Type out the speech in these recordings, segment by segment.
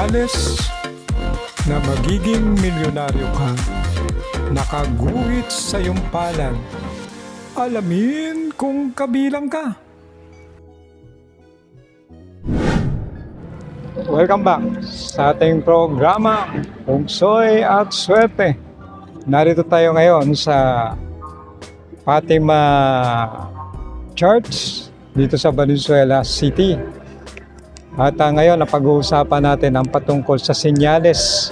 Senyales na magiging milyonaryo ka nakaguhit sa iyong palad. Alamin kung kabilang ka. Welcome back sa ating programa Pungsoy at Swerte. Narito tayo ngayon sa Fatima Church dito sa Valenzuela City. At ah, ngayon, napag-uusapan natin ang patungkol sa senyales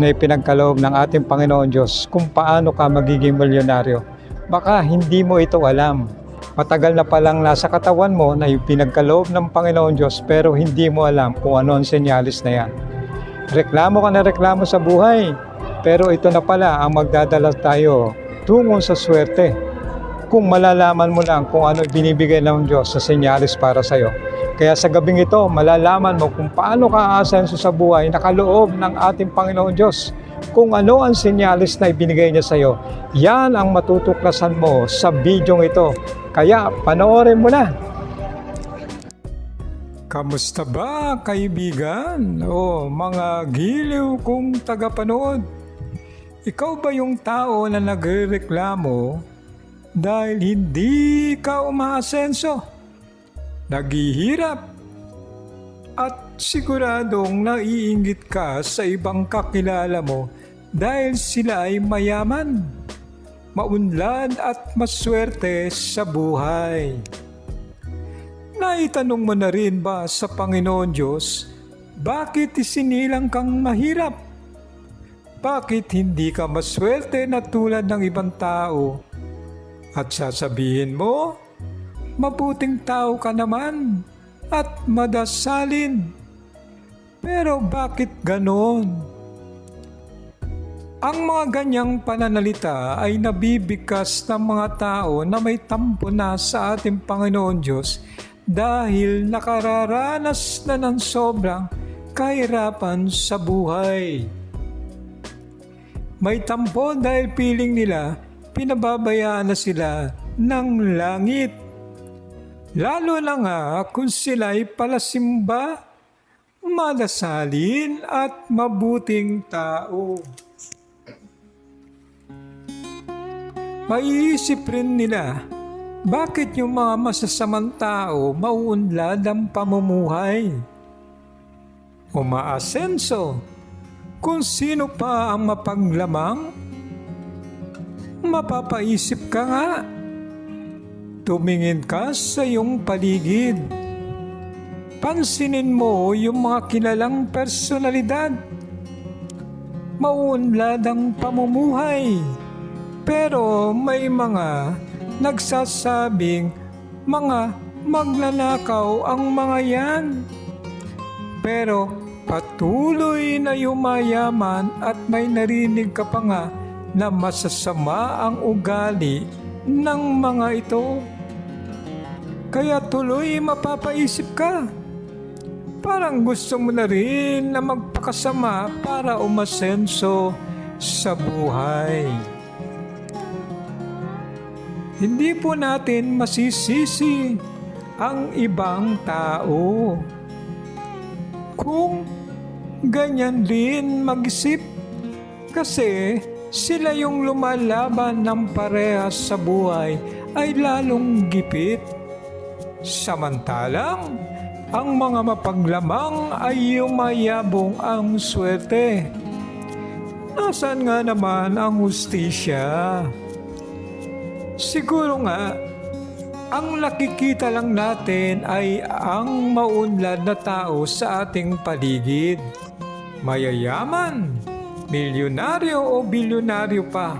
na ipinagkaloob ng ating Panginoon Diyos kung paano ka magiging milyonaryo. Baka hindi mo ito alam. Matagal na palang nasa katawan mo na ipinagkaloob ng Panginoon Diyos pero hindi mo alam kung ano ang senyales na yan. Reklamo ka na reklamo sa buhay pero ito na pala ang magdadala tayo tungo sa swerte kung malalaman mo lang kung ano binibigay ng Diyos sa senyales para sa iyo. Kaya sa gabing ito, malalaman mo kung paano ka aasenso sa buhay nakaloob ng ating Panginoon Diyos. Kung ano ang senyales na ibinigay niya sa iyo. Yan ang matutuklasan mo sa bidyong ito. Kaya panoorin mo na. Kamusta ba kaibigan o mga giliw kong tagapanood? Ikaw ba yung tao na nagrereklamo dahil hindi ka umaasenso? Naghihirap at siguradong naiingit ka sa ibang kakilala mo dahil sila ay mayaman, maunlad at maswerte sa buhay. Naitanong mo na rin ba sa Panginoon Diyos, bakit isinilang kang mahirap? Bakit hindi ka maswerte na tulad ng ibang tao? At sasabihin mo, mabuting tao ka naman at madasalin. Pero bakit ganon? Ang mga ganyang pananalita ay nabibigkas ng mga tao na may tampo na sa ating Panginoon Diyos dahil nakararanas na ng sobrang kahirapan sa buhay. May tampo dahil piling nila pinababayaan na sila ng langit. Lalo na nga kung sila ay palasimba, madasalin at mabuting tao. Maiisip rin nila, bakit yung mga masasamang tao mauunlad ang pamumuhay? Umaasenso, kung sino pa ang mapaglamang, mapapaisip ka nga. Tumingin ka sa iyong paligid. Pansinin mo yung mga kilalang personalidad. Mauunlad ang pamumuhay. Pero may mga nagsasabing mga magnanakaw ang mga yan. Pero patuloy na yumayaman at may narinig ka pa nga na masasama ang ugali ng mga ito. Kaya tuloy mapapaisip ka. Parang gusto mo na rin na magpakasama para umasenso sa buhay. Hindi po natin masisisi ang ibang tao. Kung ganyan din mag-isip kasi sila yung lumalaban ng parehas sa buhay ay lalong gipit. Samantalang, ang mga mapaglamang ay yumayabong ang swerte. Nasaan nga naman ang hustisya? Siguro nga, ang nakikita lang natin ay ang maunlad na tao sa ating paligid. Mayayaman, milyonaryo o bilyonaryo pa,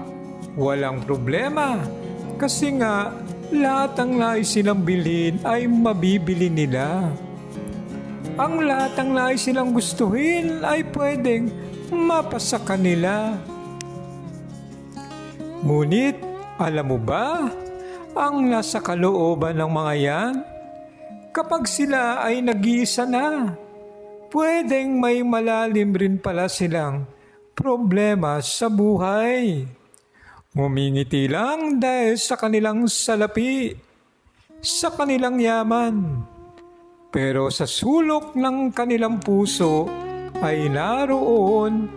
walang problema. Kasi nga, lahat ng nais silang bilhin ay mabibili nila. Ang lahat ng nais silang gustuhin ay pwedeng mapasa kanila. Ngunit, alam mo ba, ang nasa kalooban ng mga yan, kapag sila ay nag-iisa na, pwedeng may malalim rin pala silang problema sa buhay. Ngumingiti lang dahil sa kanilang salapi, sa kanilang yaman. Pero sa sulok ng kanilang puso ay naroon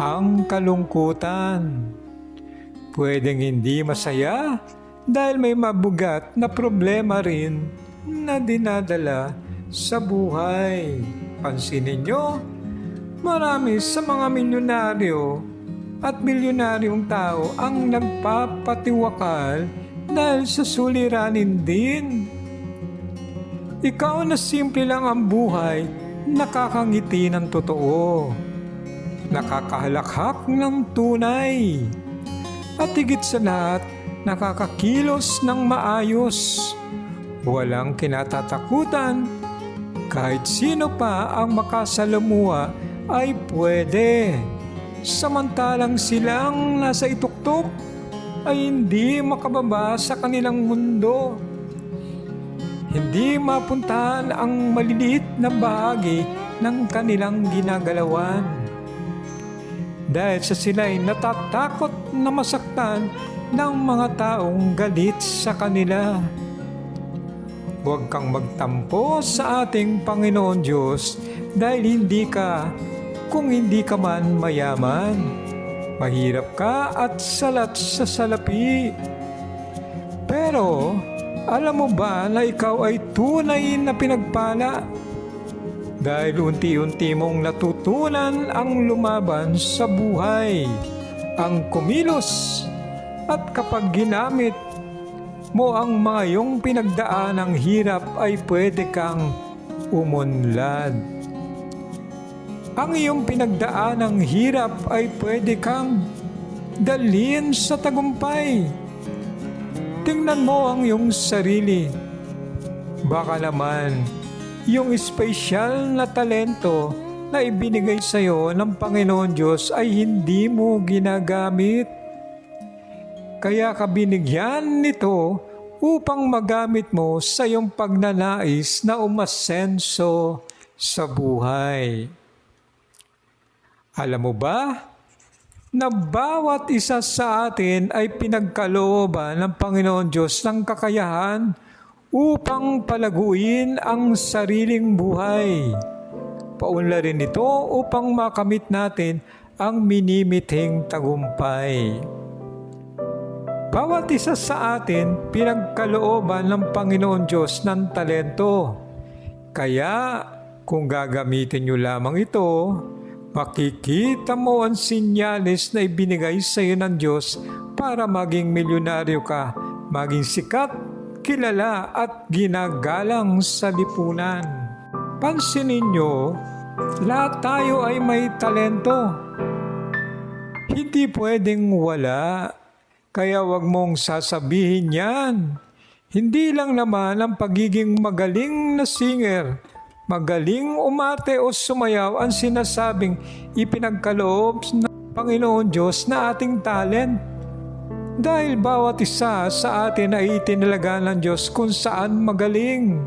ang kalungkutan. Pwedeng hindi masaya dahil may mabugat na problema rin na dinadala sa buhay. Pansinin nyo, marami sa mga milyonaryo at milyonaryong tao ang nagpapatiwakal dahil sa suliranin din. Ikaw na simple lang ang buhay, nakakangiti ng totoo. Nakakahalakhak ng tunay. At higit sa lahat, nakakakilos ng maayos. Walang kinatatakutan. Kahit sino pa ang makasalamuha ay pwede. Samantalang silang nasa ituktok ay hindi makababa sa kanilang mundo. Hindi mapuntahan ang maliliit na bahagi ng kanilang ginagalawan. Dahil sa sila'y natatakot na masaktan ng mga taong galit sa kanila. Huwag kang magtampo sa ating Panginoon Diyos dahil hindi ka kung hindi ka man mayaman. Mahirap ka at salat sa salapi. Pero alam mo ba na ikaw ay tunay na pinagpala? Dahil unti-unti mong natutunan ang lumaban sa buhay, ang kumilos, at kapag ginamit mo ang mga iyong pinagdaan ng hirap ay pwede kang umunlad. Ang iyong pinagdaan ng hirap ay pwede kang dalhin sa tagumpay. Tingnan mo ang iyong sarili. Baka naman, yung espesyal na talento na ibinigay sa iyo ng Panginoon Diyos ay hindi mo ginagamit. Kaya ka binigyan nito upang magamit mo sa iyong pagnanais na umasenso sa buhay. Alam mo ba na bawat isa sa atin ay pinagkalooban ng Panginoon Diyos ng kakayahan upang palaguin ang sariling buhay. Paunla rin ito upang makamit natin ang minimithing tagumpay. Bawat isa sa atin pinagkalooban ng Panginoon Diyos ng talento. Kaya kung gagamitin nyo lamang ito, makikita mo ang sinyalis na ibinigay sa iyo ng Diyos para maging milyonaryo ka, maging sikat, kilala at ginagalang sa lipunan. Pansinin nyo, lahat tayo ay may talento. Hindi pwedeng wala, kaya wag mong sasabihin yan. Hindi lang naman ang pagiging magaling na singer, magaling umarte o sumayaw ang sinasabing ipinagkaloob ng Panginoon Diyos na ating talent. Dahil bawat isa sa atin ay itinalaga ng Diyos kung saan magaling.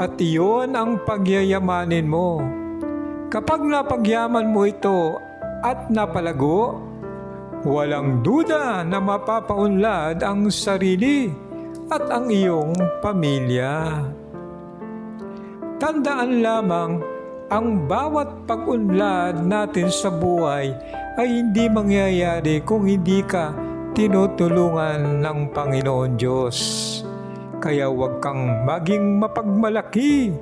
At iyon ang pagyayamanin mo. Kapag napagyaman mo ito at napalago, walang duda na mapapaunlad ang sarili at ang iyong pamilya. Tandaan lamang, ang bawat pag-unlad natin sa buhay ay hindi mangyayari kung hindi ka tinutulungan ng Panginoon Diyos. Kaya huwag kang maging mapagmalaki,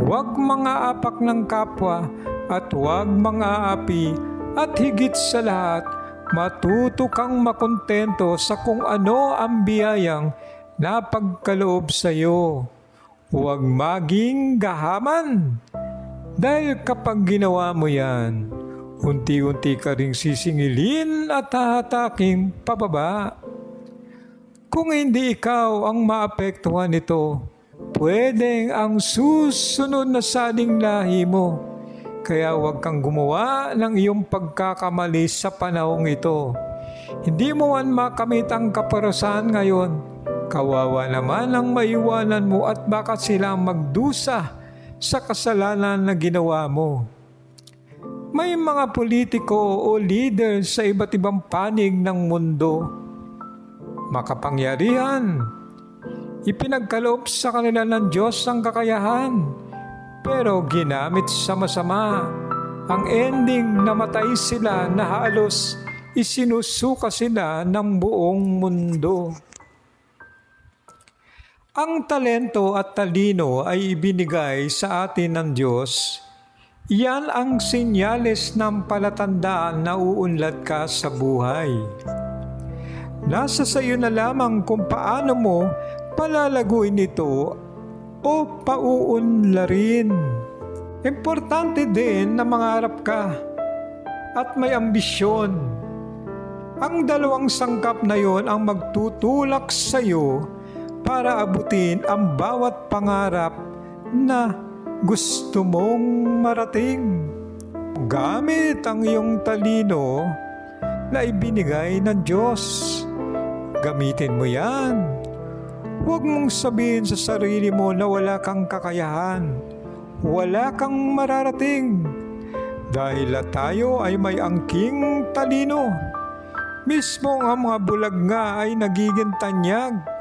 huwag mga apak ng kapwa at huwag mga api at higit sa lahat, matuto kang makontento sa kung ano ang biyayang napagkaloob sa iyo. Huwag maging gahaman. Dahil kapag ginawa mo yan, unti-unti ka ring sisingilin at hahataking pababa. Kung hindi ikaw ang maapektuhan nito, pwedeng ang susunod na saling lahi mo. Kaya huwag kang gumawa ng iyong pagkakamali sa panahong ito. Hindi mo man makamit ang kaparusahan ngayon. Kawawa naman ang maiwanan mo at baka sila magdusa sa kasalanan na ginawa mo. May mga politiko o leader sa iba't ibang panig ng mundo. Makapangyarihan. Ipinagkaloob sa kanila ng Diyos ang kakayahan, pero ginamit sa masama. Ang ending, namatay sila na halos isinusuka sila ng buong mundo. Ang talento at talino ay ibinigay sa atin ng Diyos. Yan ang sinyales ng palatandaan na uunlad ka sa buhay. Nasa sa iyo na lamang kung paano mo palalaguin ito o pauunlarin. Importante din na mangarap ka at may ambisyon. Ang dalawang sangkap na yon ang magtutulak sa iyo para abutin ang bawat pangarap na gusto mong marating. Gamit ang iyong talino na ibinigay ng Diyos. Gamitin mo yan. Huwag mong sabihin sa sarili mo na wala kang kakayahan. Wala kang mararating. Dahil tayo ay may angking talino. Mismo ang mga bulag nga ay nagiging tanyag,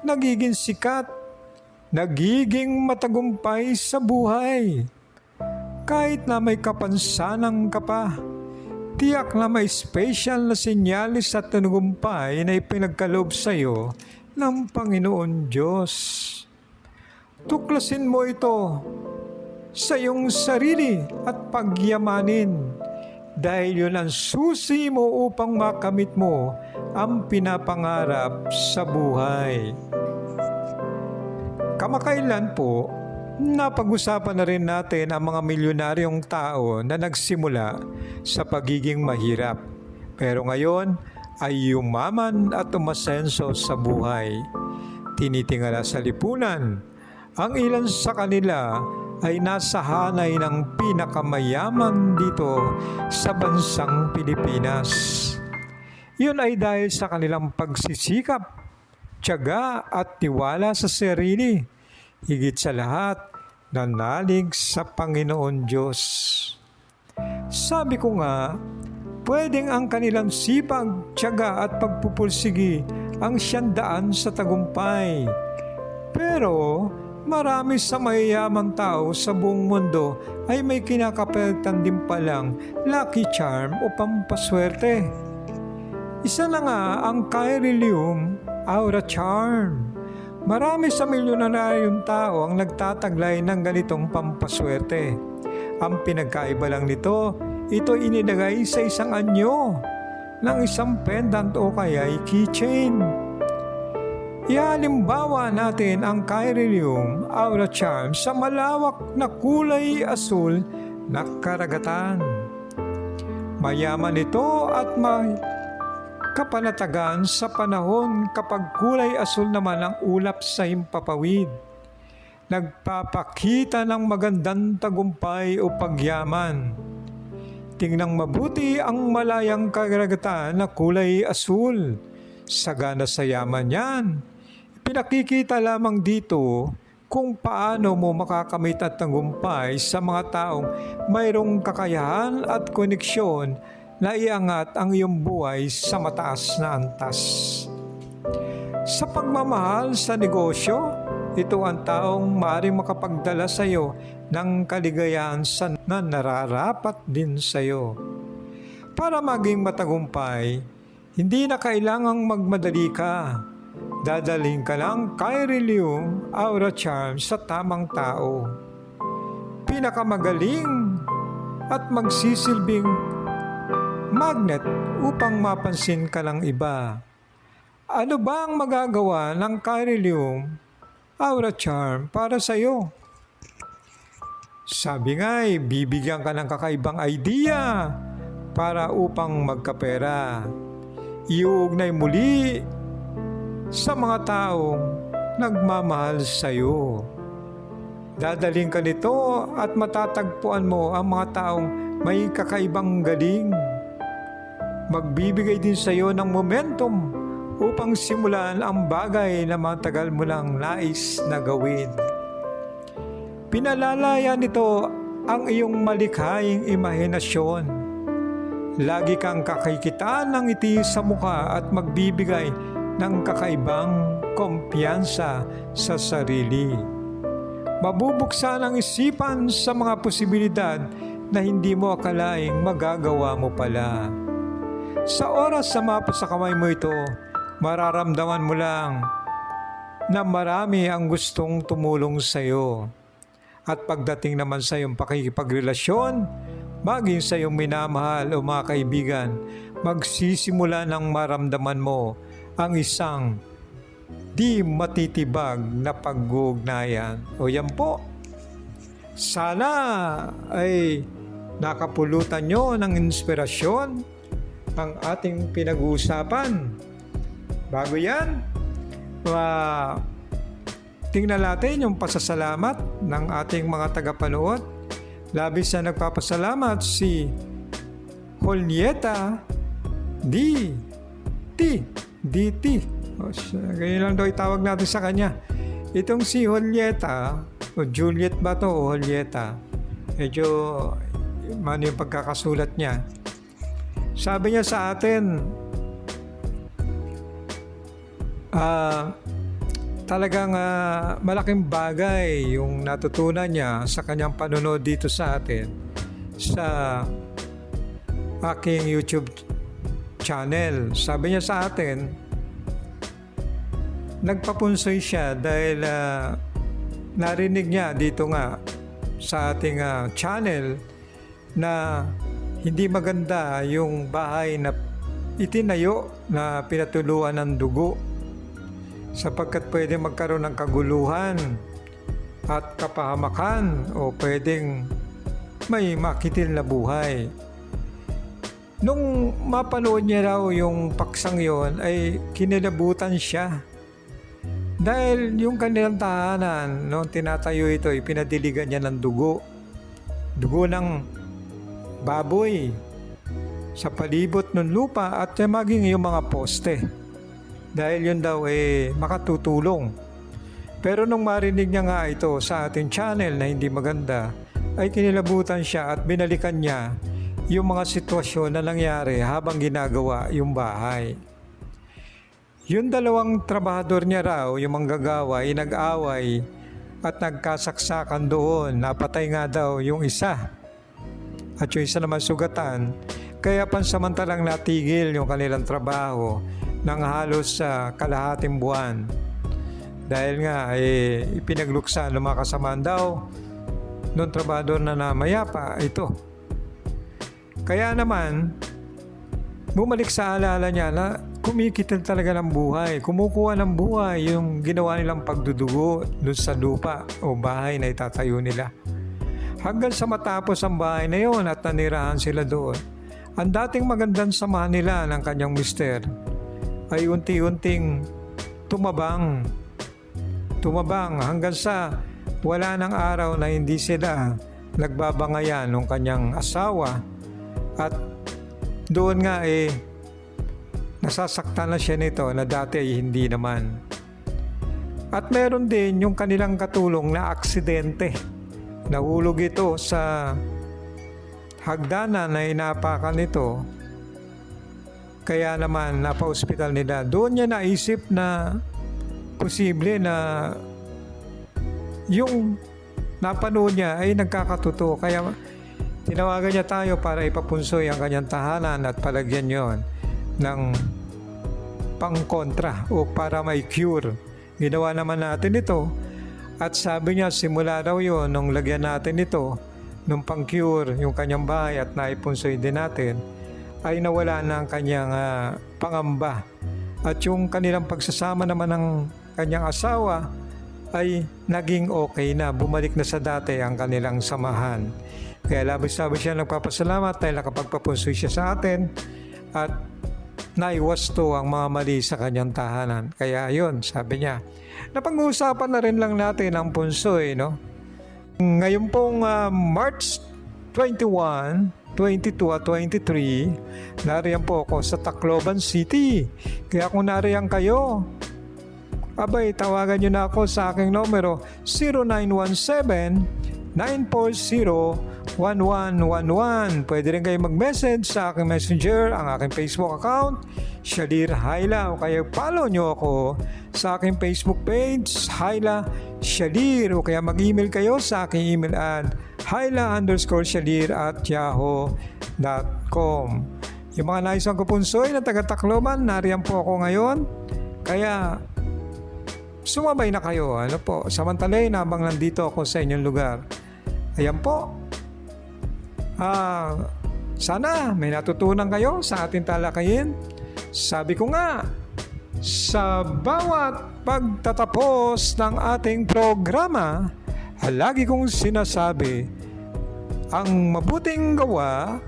nagiging sikat, nagiging matagumpay sa buhay. Kahit na may kapansanan ka pa, tiyak na may special na sinyalis at tanugumpay na ipinagkaloob sa iyo ng Panginoon Diyos. Tuklasin mo ito sa iyong sarili at pagyamanin dahil yun ang susi mo upang makamit mo ang pinapangarap sa buhay. Kamakailan po, napag-usapan na rin natin ang mga milyonaryong tao na nagsimula sa pagiging mahirap. Pero ngayon ay yumaman at umasenso sa buhay. Tinitingala sa lipunan, ang ilan sa kanila ay nasa hanay ng pinakamayaman dito sa bansang Pilipinas. Yun ay dahil sa kanilang pagsisikap, tiyaga at tiwala sa sarili. Higit sa lahat, nanalig sa Panginoon Diyos. Sabi ko nga, pwedeng ang kanilang sipag, tiyaga at pagpupursigi ang siyandaan sa tagumpay. Pero marami sa mayayamang tao sa buong mundo ay may kinakapalitan din palang lucky charm o pampaswerte. Isa na nga ang Kyrilium Aura Charm. Marami sa milyonaryong tao ang nagtataglay ng ganitong pampaswerte. Ang pinagkaiba lang nito, ito inilagay sa isang anyo ng isang pendant o kaya keychain. Ihalimbawa natin ang Kyrilium Aura Charm sa malawak na kulay asul na karagatan. Mayaman ito at may kapanatagan sa panahon kapag kulay asul naman ang ulap sa himpapawid. Nagpapakita ng magandang tagumpay o pagyaman. Tingnan mabuti ang malayang karagatan na kulay asul. Sagana sa yaman yan. Pinakikita lamang dito kung paano mo makakamit at tagumpay sa mga taong mayroong kakayahan at koneksyon na iangat ang iyong buhay sa mataas na antas. Sa pagmamahal sa negosyo, ito ang taong maaaring makapagdala sa iyo ng kaligayahan sa na nararapat din sa iyo. Para maging matagumpay, hindi na kailangang magmadali ka. Dadaling ka lang kay Relium Aura Charm sa tamang tao. Pinakamagaling at magsisilbing magnet upang mapansin ka ng iba. Ano ba ang magagawa ng Kyrilium Aura Charm para sa iyo? Sabi nga eh, bibigyan ka ng kakaibang idea para upang magkapera. Iuugnay muli sa mga taong nagmamahal sa iyo. Dadaling ka nito at matatagpuan mo ang mga taong may kakaibang galing magbibigay din sa iyo ng momentum upang simulan ang bagay na matagal mo lang nais na gawin. Pinalalaya nito ang iyong malikhaing imahinasyon. Lagi kang kakikitaan ng ngiti sa mukha at magbibigay ng kakaibang kumpiyansa sa sarili. Mabubuksan ang isipan sa mga posibilidad na hindi mo akalaing magagawa mo pala. Sa oras sa mapa sa kamay mo ito, mararamdaman mo lang na marami ang gustong tumulong sa iyo. At pagdating naman sa iyong pakikipagrelasyon, maging sa iyong minamahal o mga kaibigan, magsisimula ng maramdaman mo ang isang di matitibag na pag-ugnayan. O yan po, sana ay nakapulutan nyo ng inspirasyon ang ating pinag-uusapan. Bago yan, uh, tingnan natin yung pasasalamat ng ating mga tagapanood. Labis na nagpapasalamat si Julieta D. T. DT. O, ganyan lang daw itawag natin sa kanya. Itong si Julieta, o Juliet ba to o Julieta? Medyo ano yung pagkakasulat niya. Sabi niya sa atin, ah, talagang ah, malaking bagay yung natutunan niya sa kanyang panonood dito sa atin sa aking YouTube channel. Sabi niya sa atin, nagpapunsoy siya dahil ah, narinig niya dito nga sa ating ah, channel na hindi maganda yung bahay na itinayo na pinatuluan ng dugo sapagkat pwede magkaroon ng kaguluhan at kapahamakan o pwedeng may makitil na buhay. Nung mapanood niya raw yung paksang yon ay kinilabutan siya. Dahil yung kanilang tahanan, no, tinatayo ito, ipinadiligan niya ng dugo. Dugo ng baboy sa palibot ng lupa at maging yung mga poste. Dahil yun daw eh makatutulong. Pero nung marinig niya nga ito sa ating channel na hindi maganda, ay kinilabutan siya at binalikan niya yung mga sitwasyon na nangyari habang ginagawa yung bahay. Yung dalawang trabahador niya raw, yung manggagawa, ay nag-away at nagkasaksakan doon. Napatay nga daw yung isa. At yung isa naman sugatan. Kaya pansamantalang natigil yung kanilang trabaho ng halos sa kalahating buwan. Dahil nga eh, ipinagluksa ng mga kasamaan daw nung trabahador na namayapa ito. Kaya naman, bumalik sa alala niya na kumikitil talaga ng buhay. Kumukuha ng buhay yung ginawa nilang pagdudugo doon sa lupa o bahay na itatayo nila. Hanggang sa matapos ang bahay na yon at nanirahan sila doon, ang dating magandang samahan nila ng kanyang mister ay unti-unting tumabang. Tumabang hanggang sa wala ng araw na hindi sila nagbabangayan ng kanyang asawa at doon nga eh nasasaktan na siya nito na dati ay hindi naman. At meron din yung kanilang katulong na aksidente. Nahulog ito sa hagdanan na inapakan nito. Kaya naman napa-hospital nila. Doon niya naisip na posible na yung napanood niya ay nagkakatotoo. Kaya tinawagan niya tayo para ipapunsoy ang kanyang tahanan at palagyan yon ng pangkontra o para may cure. Ginawa naman natin ito at sabi niya simula daw yon nung lagyan natin ito nung pang-cure yung kanyang bahay at naipunsoy din natin ay nawala na ang kanyang uh, pangamba. At yung kanilang pagsasama naman ng kanyang asawa ay naging okay na. Bumalik na sa dati ang kanilang samahan. Kaya labis-labis siya nagpapasalamat dahil nakapagpapunsoy siya sa atin at naiwasto ang mga mali sa kanyang tahanan. Kaya yun, sabi niya. Napag-uusapan na rin lang natin ang punsoy, no? Ngayon pong uh, March 21, 22 at 23, nariyan po ako sa Tacloban City. Kaya kung nariyan kayo, abay tawagan nyo na ako sa aking numero 0917 1111. Pwede rin kayo mag-message sa aking messenger, ang aking Facebook account, Shalir Haila. O kaya follow nyo ako sa aking Facebook page, Haila Shalir. O kaya mag-email kayo sa aking email at haila underscore shalir at yahoo.com. Yung mga nais ko punsoy na taga-Tacloban, nariyan po ako ngayon. Kaya sumabay na kayo. Ano po, samantalay na habang nandito ako sa inyong lugar. Ayan po. Ah, sana may natutunan kayo sa ating talakayin. Sabi ko nga, sa bawat pagtatapos ng ating programa, lagi kong sinasabi, ang mabuting gawa,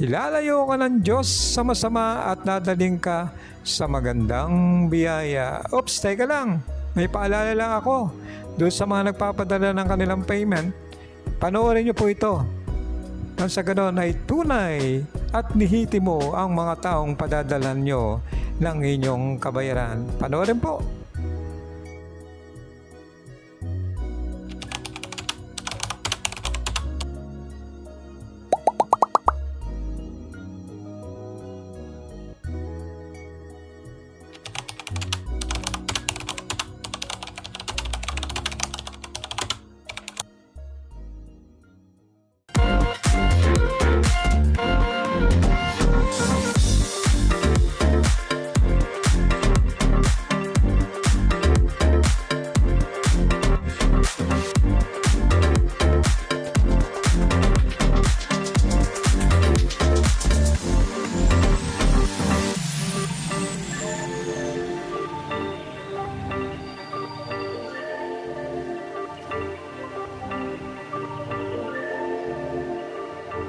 ilalayo ka ng Diyos sa masama at dadaling ka sa magandang biyaya. Oops, teka lang. May paalala lang ako. Doon sa mga nagpapadala ng kanilang payment, panoorin niyo po ito. Nang sa ganon ay tunay at nihiti mo ang mga taong padadalan nyo ng inyong kabayaran. Panoorin po.